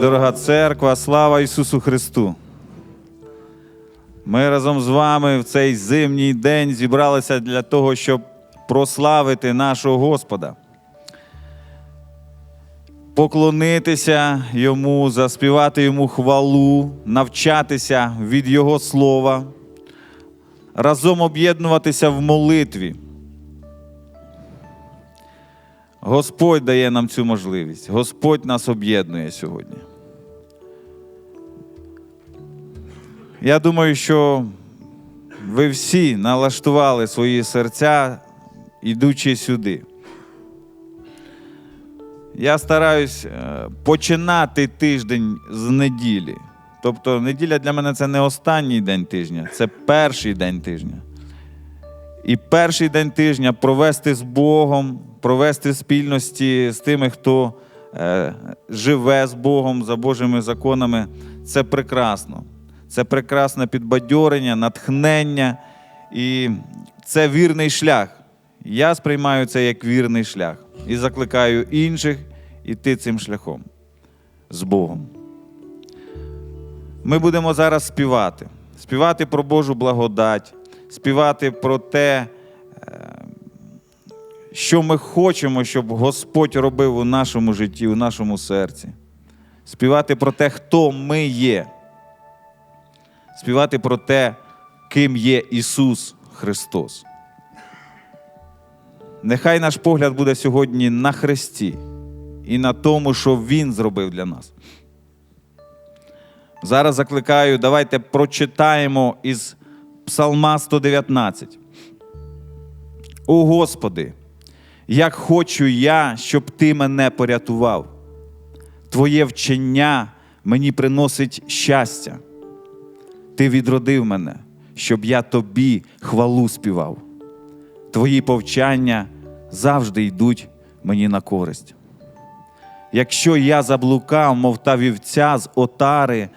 Дорога церква, слава Ісусу Христу. Ми разом з вами в цей зимній день зібралися для того, щоб прославити нашого Господа, поклонитися Йому, заспівати Йому хвалу, навчатися від Його слова, разом об'єднуватися в молитві. Господь дає нам цю можливість. Господь нас об'єднує сьогодні. Я думаю, що ви всі налаштували свої серця, ідучи сюди. Я стараюсь е, починати тиждень з неділі. Тобто, неділя для мене це не останній день тижня, це перший день тижня. І перший день тижня провести з Богом, провести спільності з тими, хто е, живе з Богом за Божими законами, це прекрасно. Це прекрасне підбадьорення, натхнення. І це вірний шлях. Я сприймаю це як вірний шлях і закликаю інших іти цим шляхом з Богом. Ми будемо зараз співати, співати про Божу благодать, співати про те, е, що ми хочемо, щоб Господь робив у нашому житті, у нашому серці. Співати про те, хто ми є. Співати про те, ким є Ісус Христос. Нехай наш погляд буде сьогодні на Христі і на тому, що Він зробив для нас. Зараз закликаю, давайте прочитаємо із Псалма 119. О Господи, як хочу я, щоб Ти мене порятував. Твоє вчення мені приносить щастя. Ти відродив мене, щоб я тобі хвалу співав. Твої повчання завжди йдуть мені на користь. Якщо я заблукав, мов та вівця з отари,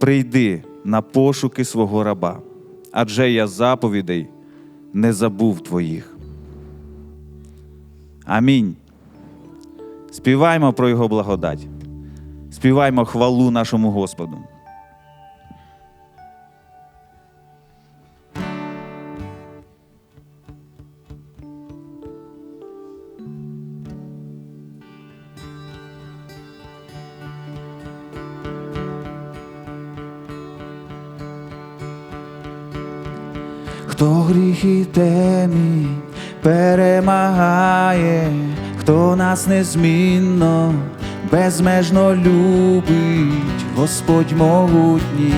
прийди на пошуки свого раба, адже я заповідей не забув твоїх. Амінь. Співаймо про Його благодать, співаймо хвалу нашому Господу. Хто гріх і перемагає, хто нас незмінно, безмежно любить, Господь могутній,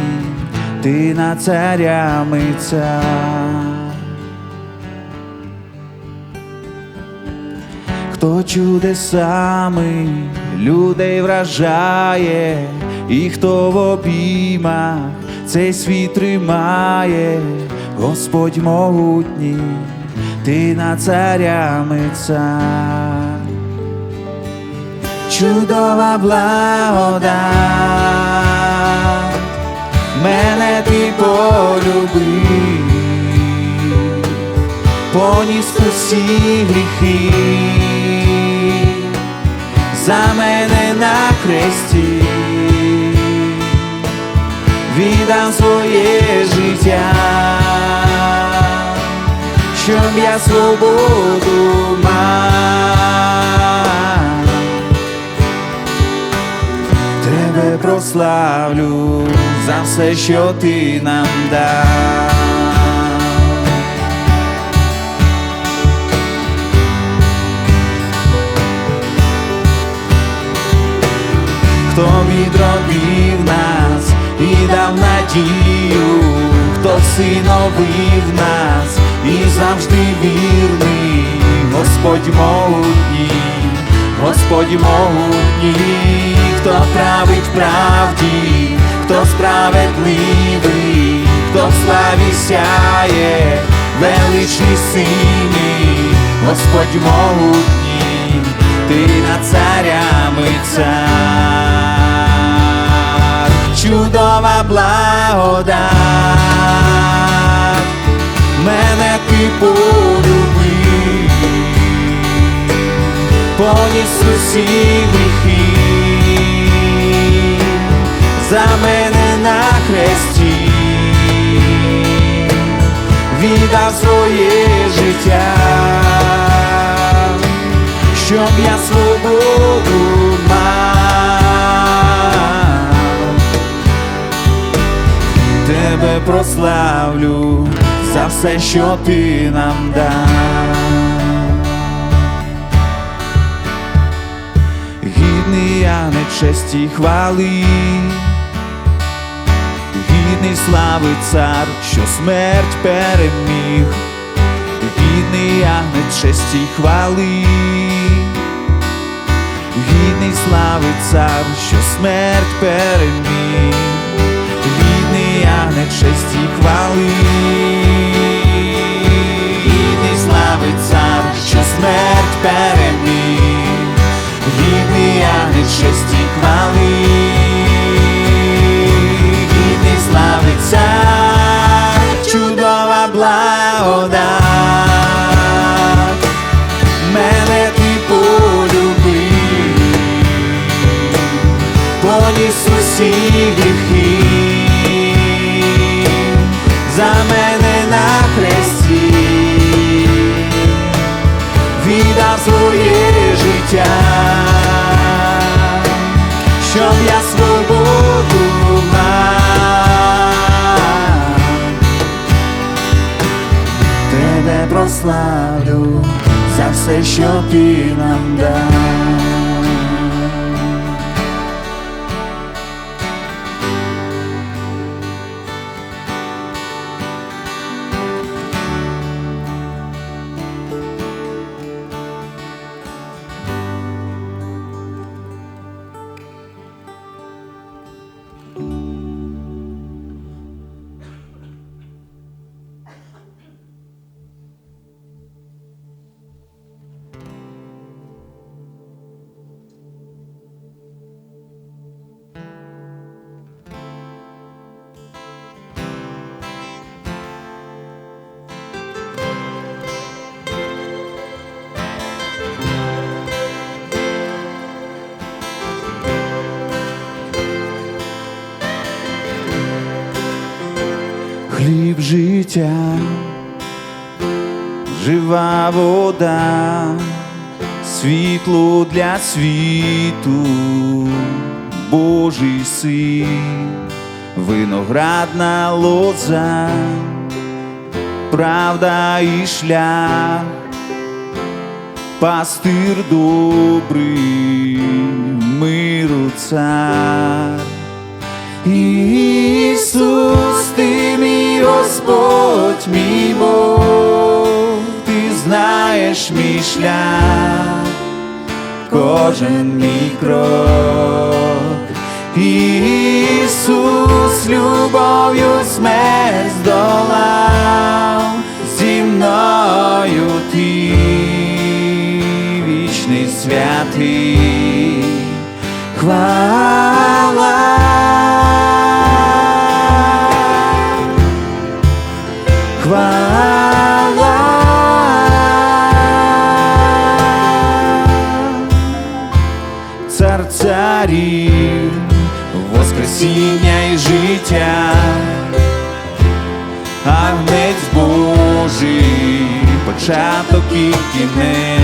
ти над царями цар. Хто чудесами людей вражає, і хто в обіймах цей світ тримає, Господь могутній, ти над царями цар. Чудова благодать, мене ти полюбив, поніс усі гріхи, за мене на хресті, віддав своє життя, щоб я свободу мав. Тебе прославлю за все, що ти нам дав. хто відродив надію, хто всиновив нас і завжди вірний, Господь могутній, Господь могутній, хто править правді, хто справедливий, хто в славі сяє, величний синій, Господь могутній, ти над царями цар, чудова благодать, мене ти полюбив, поніс усі гріхи, за мене на хресті, віддав своє життя, щоб я свободу Тебе прославлю за все, що ти нам дав. Гідний я не честі хвали, гідний слави цар, що смерть переміг, гідний я не честі й хвали, гідний слави цар, що смерть переміг, гідний я не честі хвали, гідний слави цар, що смерть переміг. Гідний не честі хвали, гідний слави цар, чудова благодать, мене ти все, що ти нам дав. Життя, жива вода, світло для світу, Божий син, виноградна лоза, правда і шлях, пастир добрий, миру цар. Ісус, ти мій Господь, мій Бог, ти знаєш мій шлях, кожен мій крок. Ісус, любов'ю смерть здолав, зі мною ти вічний святий. Хвала. Amen.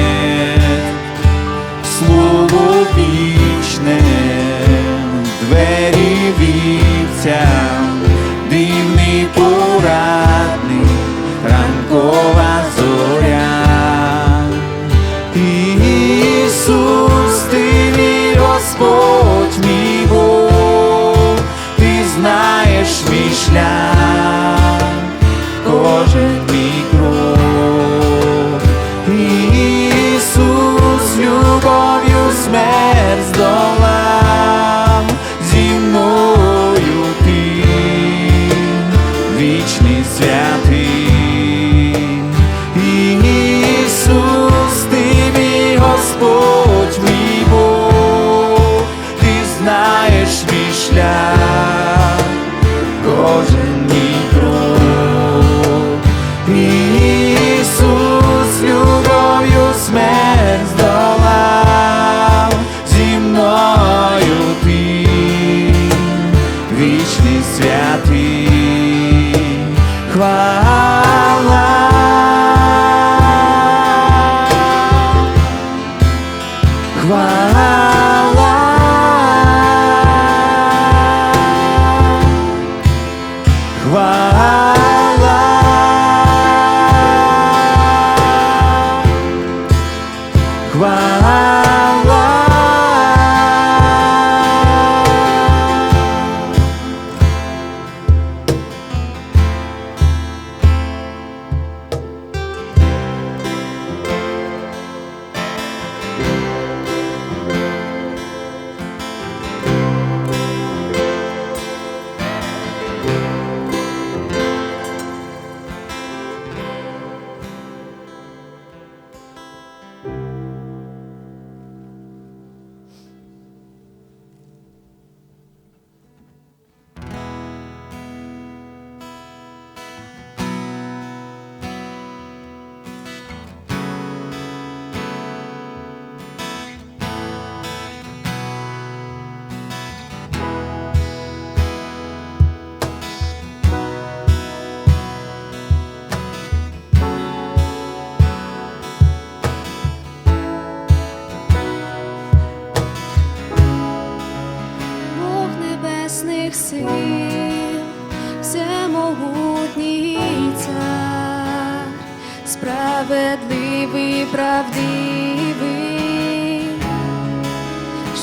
Правдивий,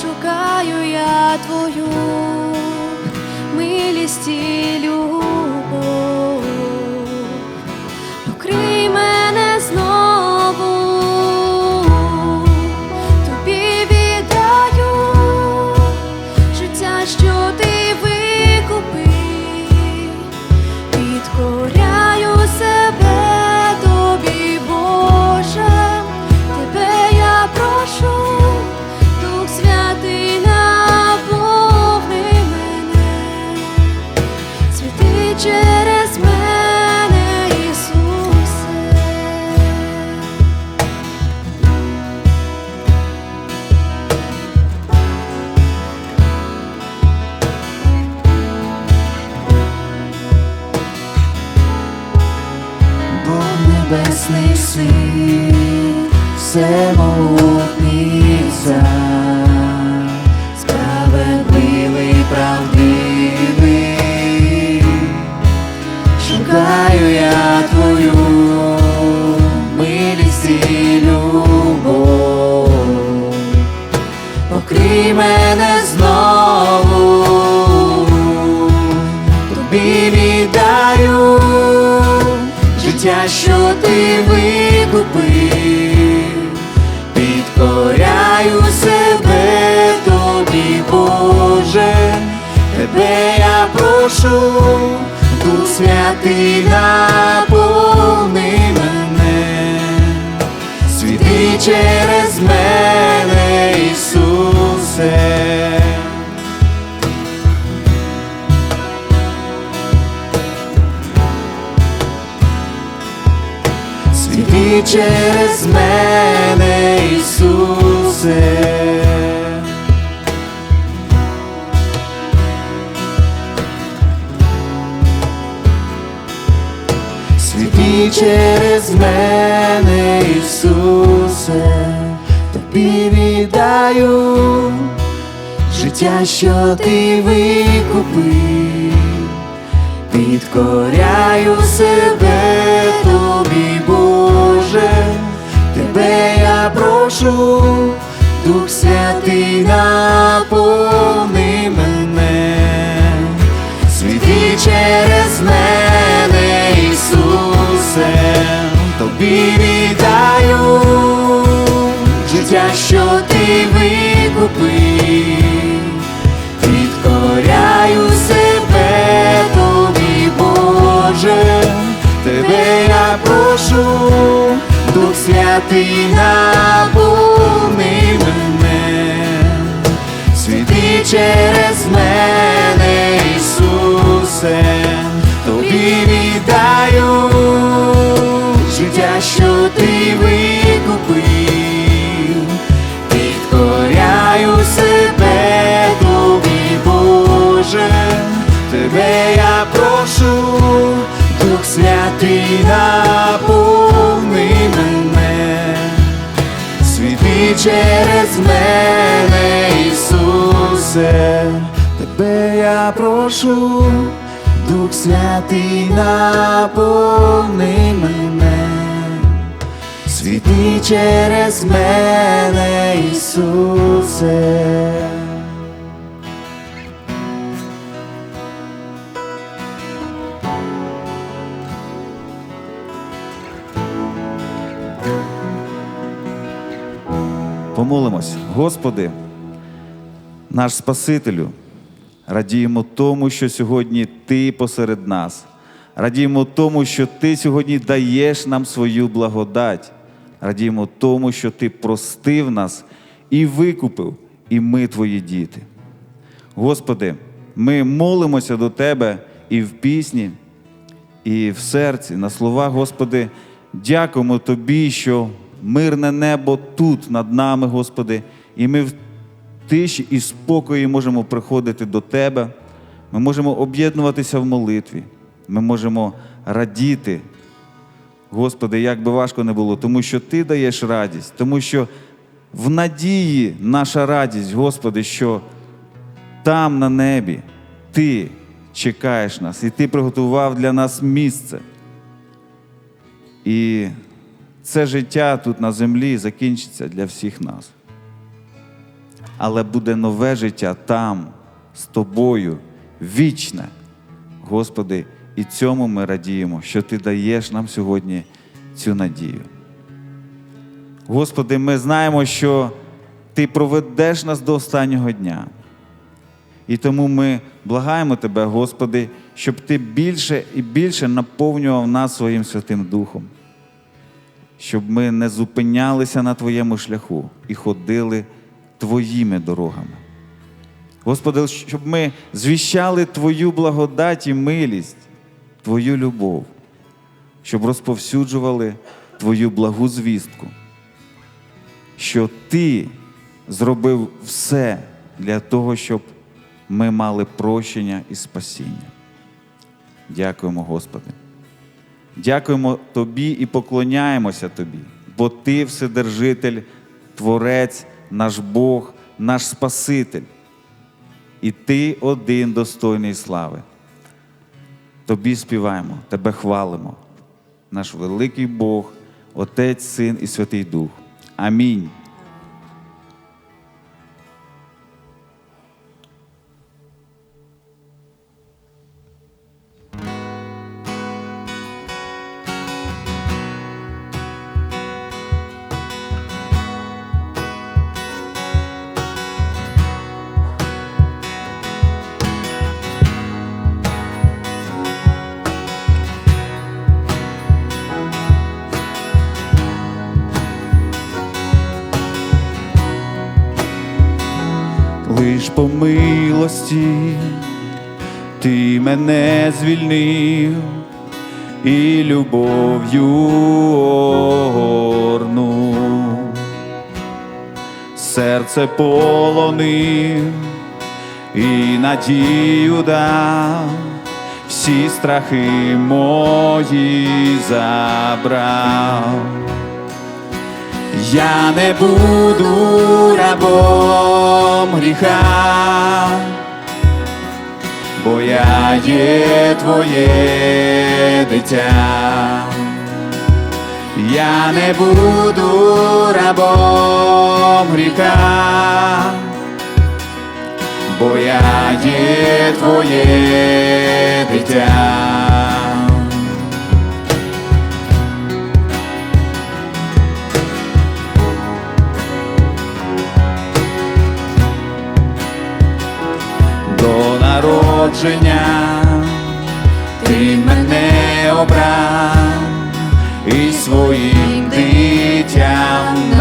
шукаю я твою милість шукаю я твою милість і любов, покрий мене знову, тобі віддаю життя, що ти викупив, підкоряю себе тобі, Боже, тебе я прошу, Святий наповни мене, світи через мене, Ісусе. Через мене, Ісусе. Через мене, Ісусе, тобі віддаю життя, що ти викупив. Підкоряю себе тобі, Боже, тебе я прошу, Дух Святий наповни мене, світи тобі життя, що ти викупив. Підкоряю себе тобі, Боже, тебе я прошу, Дух Святий наповни мене, світи через Ісусе, Тебе я прошу, Дух Святий наповни мене, світи через мене, Ісусе. Помолимось, Господи, наш Спасителю, радіємо тому, що сьогодні Ти посеред нас. Радіємо тому, що Ти сьогодні даєш нам свою благодать. Радіємо тому, що Ти простив нас і викупив, і ми Твої діти. Господи, ми молимося до Тебе і в пісні, і в серці, на слова, Господи, дякуємо Тобі, що мирне небо тут над нами, Господи, і ми в тиші і спокої можемо приходити до Тебе. Ми можемо об'єднуватися в молитві. Ми можемо радіти. Господи, як би важко не було, тому що Ти даєш радість, тому що в надії наша радість, Господи, що там на небі Ти чекаєш нас, і Ти приготував для нас місце. І це життя тут на землі закінчиться для всіх нас. Але буде нове життя там, з тобою, вічне. Господи, і цьому ми радіємо, що Ти даєш нам сьогодні цю надію. Господи, ми знаємо, що Ти проведеш нас до останнього дня. І тому ми благаємо Тебе, Господи, щоб Ти більше і більше наповнював нас своїм Святим Духом, щоб ми не зупинялися на Твоєму шляху і ходили Твоїми дорогами. Господи, щоб ми звіщали Твою благодать і милість, Твою любов, щоб розповсюджували Твою благу звістку, що Ти зробив все для того, щоб ми мали прощення і спасіння. Дякуємо, Господи. Дякуємо Тобі і поклоняємося Тобі, бо Ти Вседержитель, Творець, наш Бог, наш Спаситель. І Ти один достойний слави. Тобі співаємо, Тебе хвалимо, наш великий Бог, Отець, Син і Святий Дух. Амінь. Милості ти мене звільнив і любов'ю огорнув. Серце полонив і надію дав, всі страхи мої забрав. Я не буду рабом гріха, бо я є твоє дитя. Я не буду рабом гріха, бо я є твоє дитя. Народження. Ти мене обрав і своїм дитям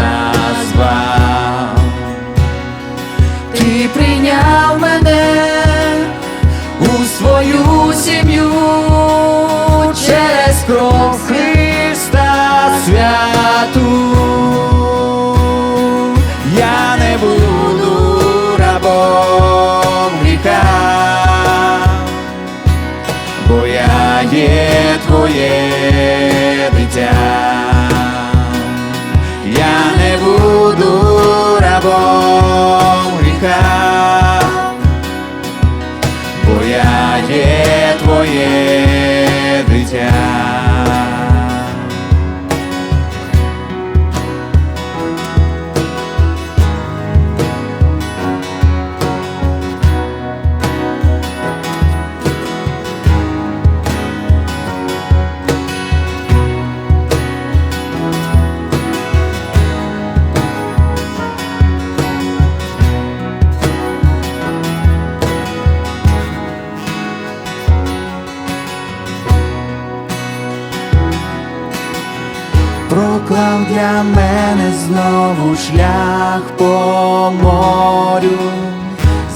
проклав для мене знову шлях по морю,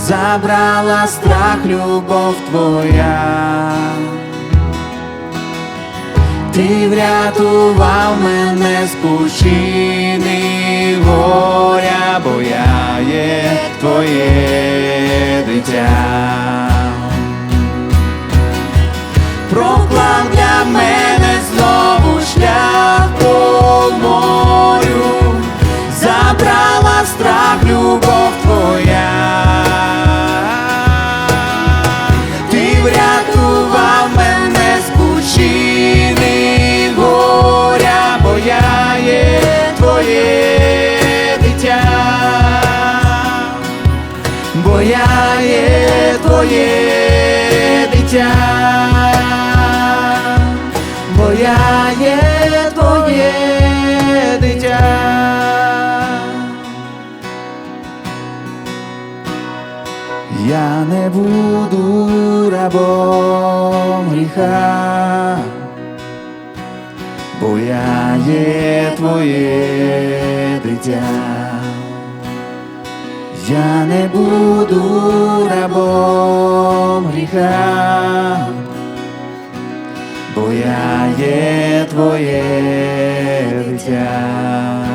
забрала страх, любов твоя. Ти врятував мене з пучини горя, бо я є твоє дитя. Проклав для мене по морю, забрала страх, любов твоя. Бо я є твоє дитя.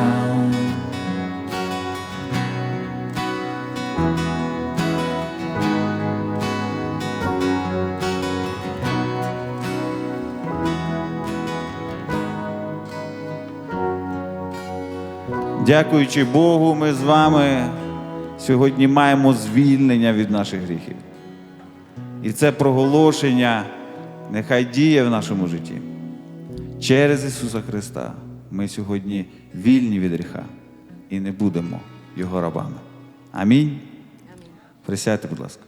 Дякуючи Богу, ми з вами сьогодні маємо звільнення від наших гріхів. І це проголошення нехай діє в нашому житті. Через Ісуса Христа ми сьогодні вільні від гріха і не будемо Його рабами. Амінь. Присядьте, будь ласка.